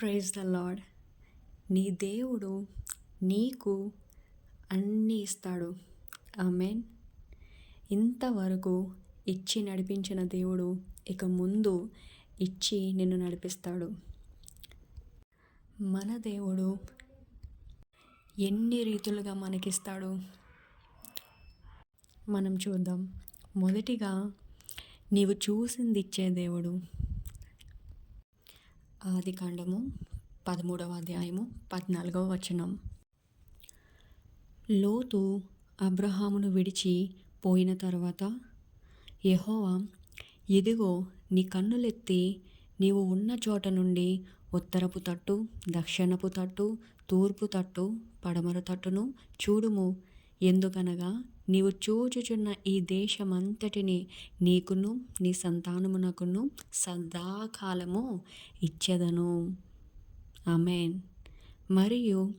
Praise the lord నీ దేవుడు నీకు అన్నీ ఇస్తాడు. ఆమెన్. ఇంతవరకు ఇచ్చి నడిపించిన దేవుడు ఇక ముందు ఇచ్చి నిన్ను నడిపిస్తాడు. మన దేవుడు ఎన్ని రీతులుగా మనకిస్తాడు? మనం చూద్దాం. మొదటిగా నీవు చూసింది ఇచ్చే దేవుడు ఆది కాండము పదమూడవ అధ్యాయము పద్నాలుగవ వచనం. లోతు అబ్రహామును విడిచి పోయిన తర్వాత యహోవా ఇదిగో నీ కన్నులెత్తి నీవు ఉన్న చోట నుండి ఉత్తరపు తట్టు దక్షిణపు తట్టు తూర్పు తట్టు పడమర తట్టును చూడుము. ఎందుకనగా నీవు చూచుచున్న ఈ దేశమంతటిని నీకును నీ సంతానమునకును సదాకాలము ఇచ్చేదను. ఆమెన్. మరియు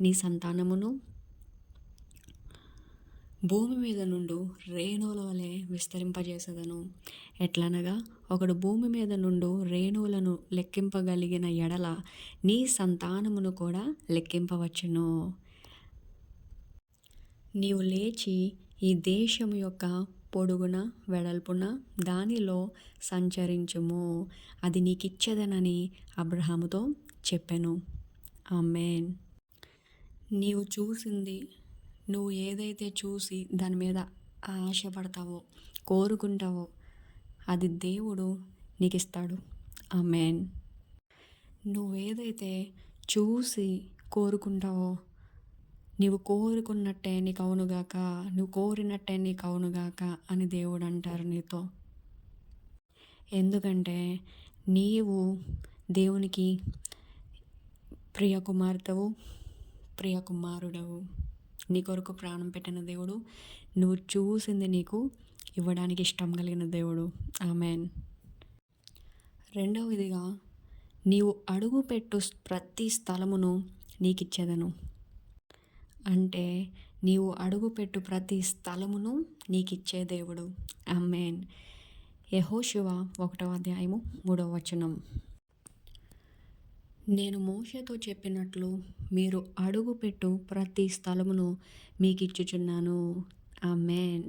నీ సంతానమును భూమి మీద నుండు రేణువుల వలె విస్తరింపజేసేదను. ఎట్లనగా ఒకడు భూమి మీద నుండు రేణువులను లెక్కింపగలిగిన ఎడల నీ సంతానమును కూడా లెక్కింపవచ్చును. నీవు లేచి ఈ దేశం యొక్క పొడుగున వెడల్పున దానిలో సంచరించుము. అది నీకిచ్చదనని అబ్రహాముతో చెప్పాను. ఆమెన్. నీవు చూసింది నువ్వు ఏదైతే చూసి దాని మీద ఆశపడతావో కోరుకుంటావో అది దేవుడు నీకు ఇస్తాడు ఆమెన్. నువ్వేదైతే చూసి కోరుకుంటావో నీవు కోరుకున్నట్టే నీకు అవునుగాక నువ్వు కోరినట్టే నీకు అవునుగాక అని దేవుడు అంటారు నీతో. ఎందుకంటే నీవు దేవునికి ప్రియ కుమార్తెవు ప్రియ కుమారుడవు నీ కొరకు ప్రాణం పెట్టిన దేవుడు నువ్వు చూసింది నీకు ఇవ్వడానికి ఇష్టం కలిగిన దేవుడు. ఆమెన్. రెండవదిగా నీవు అడుగు పెట్టు ప్రతి స్థలమును నీకు ఇచ్చేదను అంటే నీవు అడుగుపెట్టు ప్రతి స్థలమును నీకు ఇచ్చే దేవుడు. అమ్మేన్ యహోశివ ఒకటవ అధ్యాయము మూడవ వచనం. నేను మోషతో చెప్పినట్లు మీరు అడుగుపెట్టు ప్రతి స్థలమును మీకు ఇచ్చుచున్నాను ఆమెన్.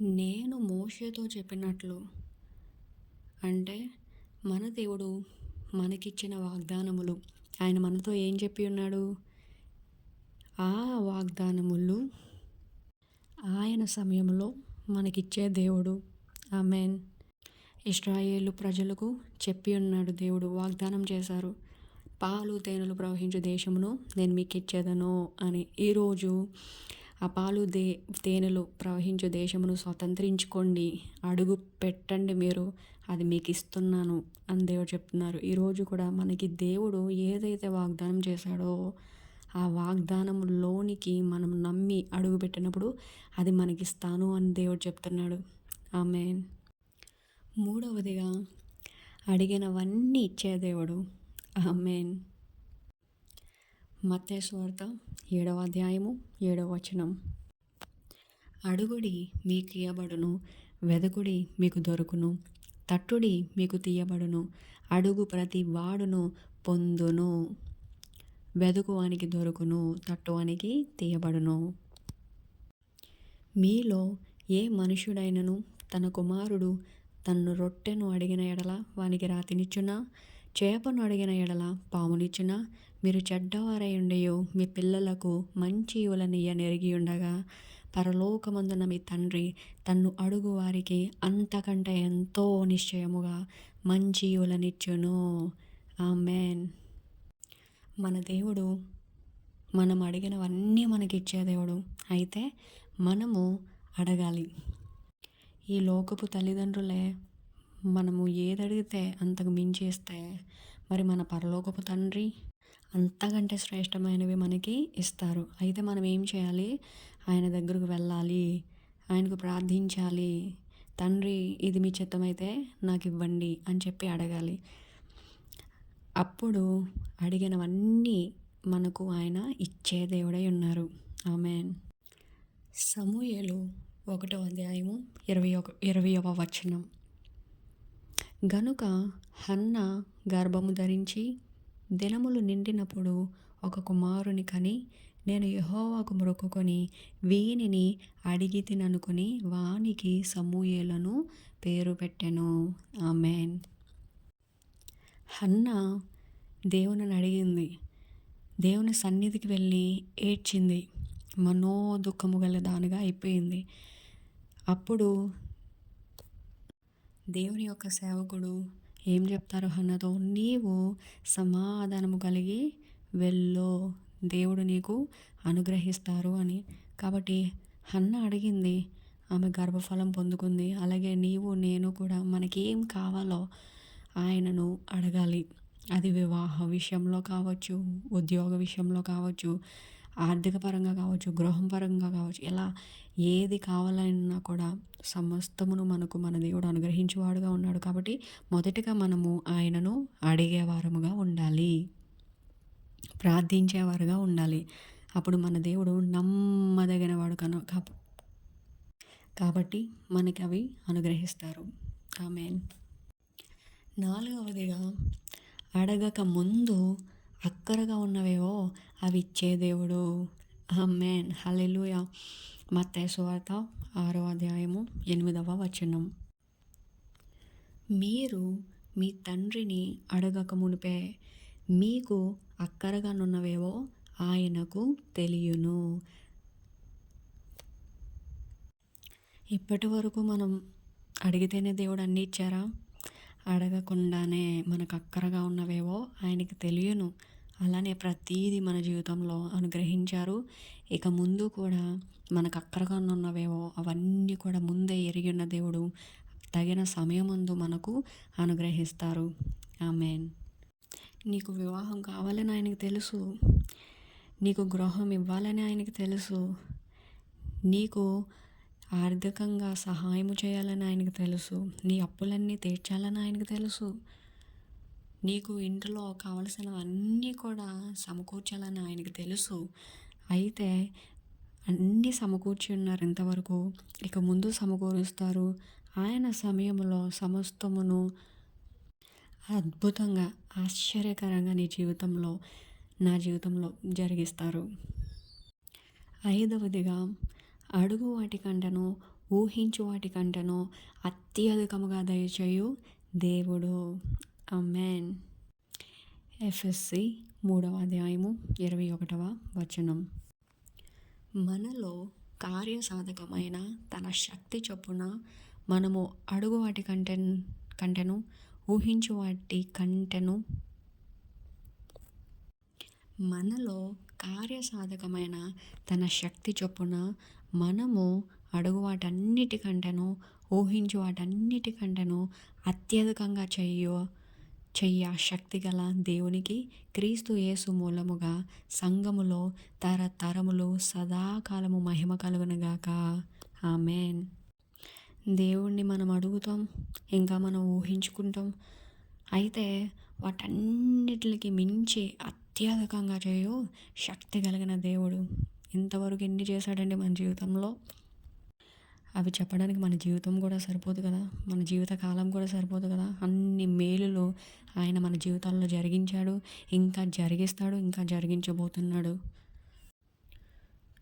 నేను మోషతో చెప్పినట్లు అంటే మన దేవుడు మనకిచ్చిన వాగ్దానములు. ఆయన మనతో ఏం చెప్పి ఉన్నాడు? ఆ వాగ్దానములు ఆయన సమయంలో మనకిచ్చే దేవుడు. ఆమెన్. ఇస్రాయేలు ప్రజలకు చెప్పి ఉన్నాడు దేవుడు. వాగ్దానం చేశారు. పాలు తేనెలు ప్రవహించే దేశమును నేను మీకు ఇచ్చేదను అని ఈరోజు ఆ పాలు దే తేనెలు ప్రవహించే దేశమును స్వతంత్రించుకోండి. అడుగు పెట్టండి మీరు. అది మీకు ఇస్తున్నాను అని దేవుడు చెప్తున్నారు. ఈరోజు కూడా మనకి దేవుడు ఏదైతే వాగ్దానం చేశాడో ఆ వాగ్దానంలోనికి మనం నమ్మి అడుగు పెట్టినప్పుడు అది మనకిస్తాను అని దేవుడు చెప్తున్నాడు. ఆమె మూడవదిగా అడిగినవన్నీ ఇచ్చే దేవుడు. ఆమెన్. మత్తేశ్వార్త ఏడవ అధ్యాయము ఏడవ వచనం. అడుగుడి మీకు ఇయ్యబడును వెదకుడి మీకు దొరుకును తట్టుడి మీకు తీయబడును అడుగు ప్రతి వాడును పొందును. వెదుకువానికి దొరుకును తట్టువానికి తీయబడును. మీలో ఏ మనుషుడైనను తన కుమారుడు తన్ను రొట్టెను అడిగిన ఎడల వానికి రాతినిచ్చునా? చేపను అడిగిన ఎడల పామునిచ్చునా? మీరు చెడ్డవారై ఉండయో మీ పిల్లలకు మంచి యువలనియ నెరిగి ఉండగా పరలోకమందున మీ తండ్రి తన్ను అడుగు వారికి అంతకంటే ఎంతో నిశ్చయముగా మంచి ఇవులనిచ్చును ఆ మేన్ మన దేవుడు మనం అడిగినవన్నీ మనకి ఇచ్చే దేవుడు. అయితే మనము అడగాలి. ఈ లోకపు తల్లిదండ్రులే మనము ఏది అడిగితే అంతకు మించేస్తే మరి మన పరలోకపు తండ్రి అంతకంటే శ్రేష్టమైనవి మనకి ఇస్తారు. అయితే మనం ఏం చేయాలి? ఆయన దగ్గరకు వెళ్ళాలి. ఆయనకు ప్రార్థించాలి. తండ్రి ఇది మీ చిత్తమైతే నాకు ఇవ్వండి అని చెప్పి అడగాలి. అప్పుడు అడిగినవన్నీ మనకు ఆయన ఇచ్చే దేవుడై ఉన్నారు. ఆమెన్. సమూయేలు ఒకటో అధ్యాయము ఇరవై ఒక ఇరవయవ వచనం. గనుక హన్న గర్భము ధరించి దినములు నిండినప్పుడు ఒక కుమారుని కని నేను యహోవాకు మొక్కుకొని వీనిని అడిగి తిననుకొని వానికి సమూయేలను పేరు పెట్టెను. ఆమెన్. హన్న దేవుని అడిగింది. దేవుని సన్నిధికి వెళ్ళి ఏడ్చింది. మనో దుఃఖము గల దానిగా అయిపోయింది. అప్పుడు దేవుని యొక్క సేవకుడు ఏం చెప్తారు హన్నతో నీవు సమాధానము కలిగి వెళ్ళో. దేవుడు నీకు అనుగ్రహిస్తారు అని. కాబట్టి హన్న అడిగింది. ఆమె గర్భఫలం పొందుకుంది. అలాగే నీవు నేను కూడా మనకేం కావాలో ఆయనను అడగాలి. అది వివాహ విషయంలో కావచ్చు ఉద్యోగ విషయంలో కావచ్చు ఆర్థిక పరంగా కావచ్చు గృహం పరంగా కావచ్చు ఇలా ఏది కావాలన్నా కూడా సమస్తమును మనకు మన దేవుడు అనుగ్రహించేవాడుగా ఉన్నాడు కాబట్టి మొదటిగా మనము ఆయనను అడిగేవారముగా ఉండాలి. ప్రార్థించేవారుగా ఉండాలి. అప్పుడు మన దేవుడు నమ్మదగిన వాడు కను కాబట్టి మనకి అవి అనుగ్రహిస్తారు. ఆమెన్. నాలుగవదిగా అడగక ముందు అక్కరగా ఉన్నవేవో అవి ఇచ్చే దేవుడు. అమ్మేన్ హలెలుయ మత్తయ్య సువార్త ఆరో అధ్యాయము ఎనిమిదవ వచనం. మీరు మీ తండ్రిని అడగక మునిపే మీకు అక్కరగానున్నవేవో ఆయనకు తెలియను. ఇప్పటి వరకు మనం అడిగితేనే దేవుడు అన్నీ ఇచ్చారా? అడగకుండానే మనకు అక్కరగా ఉన్నవేవో ఆయనకి తెలియను. అలానే ప్రతీది మన జీవితంలో అనుగ్రహించారు. ఇక ముందు కూడా మనకు అక్కరగా ఉన్నవేవో అవన్నీ కూడా ముందే ఎరిగి ఉన్న దేవుడు తగిన సమయమందు మనకు అనుగ్రహిస్తారు. ఆమెన్. నీకు వివాహం కావాలని ఆయనకు తెలుసు. నీకు గృహం ఇవ్వాలని ఆయనకు తెలుసు. నీకు ఆర్థికంగా సహాయము చేయాలని ఆయనకు తెలుసు. నీ అప్పులన్నీ తీర్చాలని ఆయనకు తెలుసు. నీకు ఇంట్లో కావలసినవన్నీ కూడా సమకూర్చాలని ఆయనకు తెలుసు. అయితే అన్నీ సమకూర్చి ఉన్నారు ఇంతవరకు. ఇక ముందు సమకూరుస్తారు. ఆయన సమయంలో సమస్తమును అద్భుతంగా ఆశ్చర్యకరంగా నీ జీవితంలో నా జీవితంలో జరిగిస్తారు. ఐదవదిగా అడుగు వాటి కంటను ఊహించు వాటి కంటను అత్యధికముగా దయచేయు దేవుడు. అమెన్ ఎఫ్ఎస్సి మూడవ అధ్యాయము ఇరవై ఒకటవ వచనం. మనలో కార్యసాధకమైన తన శక్తి చొప్పున మనము అడుగు వాటి కంటె కంటెను ఊహించు వాటి కంటెను. మనలో కార్యసాధకమైన తన శక్తి చొప్పున మనము అడుగు వాటన్నిటికంటేను ఊహించు వాటన్నిటికంటేను అత్యధికంగా చెయ్యో చెయ్య శక్తి గల దేవునికి క్రీస్తు యేసు మూలముగా సంఘములో తరతరములు సదాకాలము మహిమ కలుగునగాక. ఆమెన్. దేవుణ్ణి మనం అడుగుతాం ఇంకా మనం ఊహించుకుంటాం. అయితే వాటన్నిటికి మించి అత్యధికంగా చేయు శక్తి కలిగిన దేవుడు ఇంతవరకు ఎన్ని చేశాడండి మన జీవితంలో? అవి చెప్పడానికి మన జీవితం కూడా సరిపోదు కదా. మన జీవిత కాలం కూడా సరిపోదు కదా. అన్ని మేలులు ఆయన మన జీవితాల్లో జరిగించాడు. ఇంకా జరిగిస్తాడు ఇంకా జరిగించబోతున్నాడు.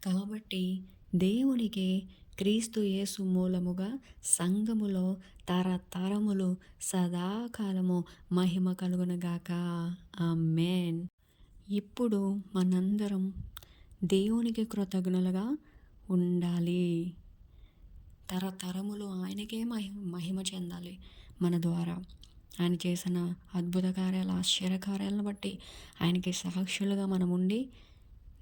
కాబట్టి దేవునికి క్రీస్తు యేసు మూలముగా సంఘములో తరతరములు సదాకాలము మహిమ కలుగునగాక ఆ మేన్ ఇప్పుడు మనందరం దేవునికి కృతజ్ఞులుగా ఉండాలి. తరతరములు ఆయనకే మహిమ మహిమ చెందాలి మన ద్వారా. ఆయన చేసిన అద్భుత కార్యాలు ఆశ్చర్య కార్యాలను బట్టి ఆయనకి సాక్షులుగా మనం ఉండి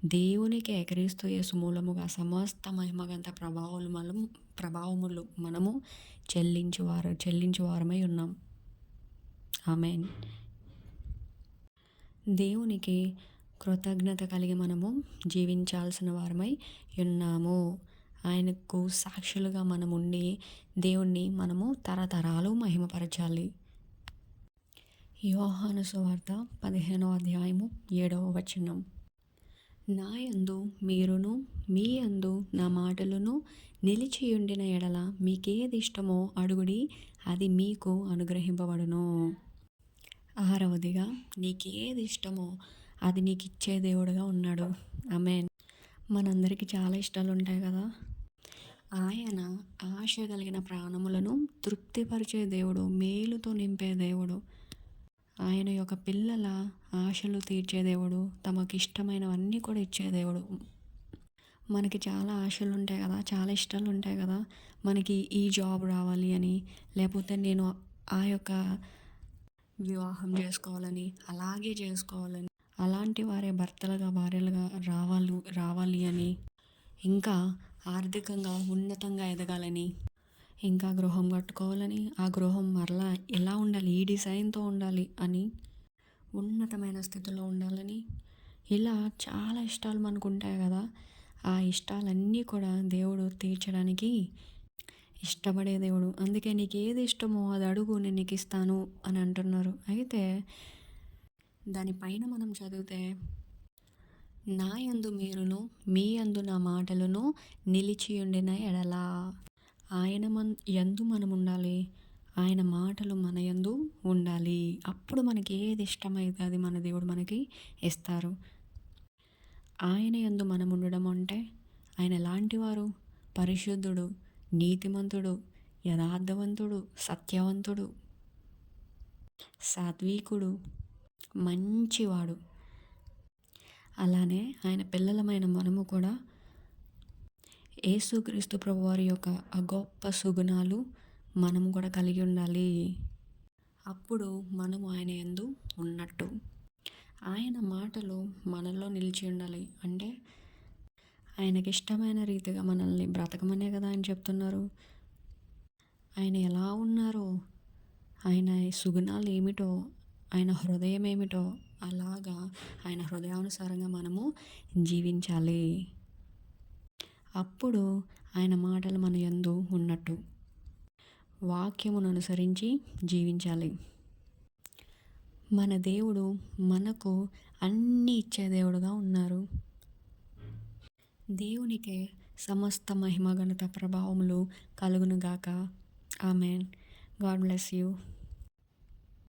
దేవునికి ఎకరిస్తూ యేసు మూలముగా సమస్త మహిమగంత ప్రభావములు మనం ప్రభావములు మనము చెల్లించువారు చెల్లించువారమై ఉన్నాం. ఆమెన్. దేవునికి కృతజ్ఞత కలిగి మనము జీవించాల్సిన వారమై ఉన్నాము. ఆయనకు సాక్షులుగా మనం దేవుణ్ణి మనము తరతరాలు మహిమపరచాలి. యోహాను సువార్త పదిహేనవ అధ్యాయము ఏడవ వచనం. నా యందు మీరును మీ యందు నా మాటలను నిలిచియుండిన ఎడల మీకేది ఇష్టమో అడుగుడి అది మీకు అనుగ్రహింపబడును. ఆరవదిగా నీకేది ఇష్టమో అది నీకు ఇచ్చే దేవుడుగా ఉన్నాడు. ఆమెన్. మనందరికీ చాలా ఇష్టాలు ఉంటాయి కదా. ఆయన ఆశ కలిగిన ప్రాణములను తృప్తిపరిచే దేవుడు మేలుతో నింపే దేవుడు. ఆయన యొక్క పిల్లల ఆశలు తీర్చే దేవుడు తమకు ఇష్టమైనవన్నీ కూడా ఇచ్చే దేవుడు. మనకి చాలా ఆశలు ఉంటాయి కదా చాలా ఇష్టాలు ఉంటాయి కదా. మనకి ఈ జాబ్ రావాలి అని లేకపోతే నేను ఆ యొక్క వివాహం చేసుకోవాలని అలాగే చేసుకోవాలని. అలాంటి వారే భర్తలుగా భార్యలుగా రావాలి రావాలి అని ఇంకా ఆర్థికంగా ఉన్నతంగా ఎదగాలని ఇంకా గృహం కట్టుకోవాలని ఆ గృహం మరలా ఎలా ఉండాలి ఈ డిజైన్తో ఉండాలి అని ఉన్నతమైన స్థితిలో ఉండాలని ఇలా చాలా ఇష్టాలు మనకు ఉంటాయి కదా. ఆ ఇష్టాలన్నీ కూడా దేవుడు తీర్చడానికి ఇష్టపడే దేవుడు. అందుకే నీకు ఏది ఇష్టమో అది అడుగు నేను నీకు ఇస్తాను అని అంటున్నారు. అయితే దానిపైన మనం చదివితే నా యందు మీరును మీ యందు నా మాటలను నిలిచి ఉండిన ఎడల. ఆయన మన్ యందు మనం ఉండాలి. ఆయన మాటలు మన యందు ఉండాలి. అప్పుడు మనకి ఏది ఇష్టమైతే అది మన దేవుడు మనకి ఇస్తారు. ఆయన యందు మనం ఉండడం అంటే ఆయన ఎలాంటివారు పరిశుద్ధుడు నీతిమంతుడు యథార్థవంతుడు సత్యవంతుడు సాత్వికుడు మంచివాడు. అలానే ఆయన పిల్లలమైన మనము కూడా యేసుక్రీస్తు ప్రభు వారి యొక్క గొప్ప సుగుణాలు మనము కూడా కలిగి ఉండాలి. అప్పుడు మనము ఆయన ఎందు ఉన్నట్టు. ఆయన మాటలు మనలో నిలిచి ఉండాలి. అంటే ఆయనకి ఇష్టమైన రీతిగా మనల్ని బ్రతకమనే కదా ఆయన చెప్తున్నారు. ఆయన ఎలా ఉన్నారో ఆయన సుగుణాలు ఏమిటో ఆయన హృదయం ఏమిటో అలాగా ఆయన హృదయానుసారంగా మనము జీవించాలి. అప్పుడు ఆయన మాటలు మన యందు ఉన్నట్టు వాక్యమును అనుసరించి జీవించాలి. మన దేవుడు మనకు అన్నీ ఇచ్చే దేవుడుగా ఉన్నారు. దేవునికే సమస్త మహిమ ప్రభావములు కలుగునుగాక. ఆమెన్. God bless you.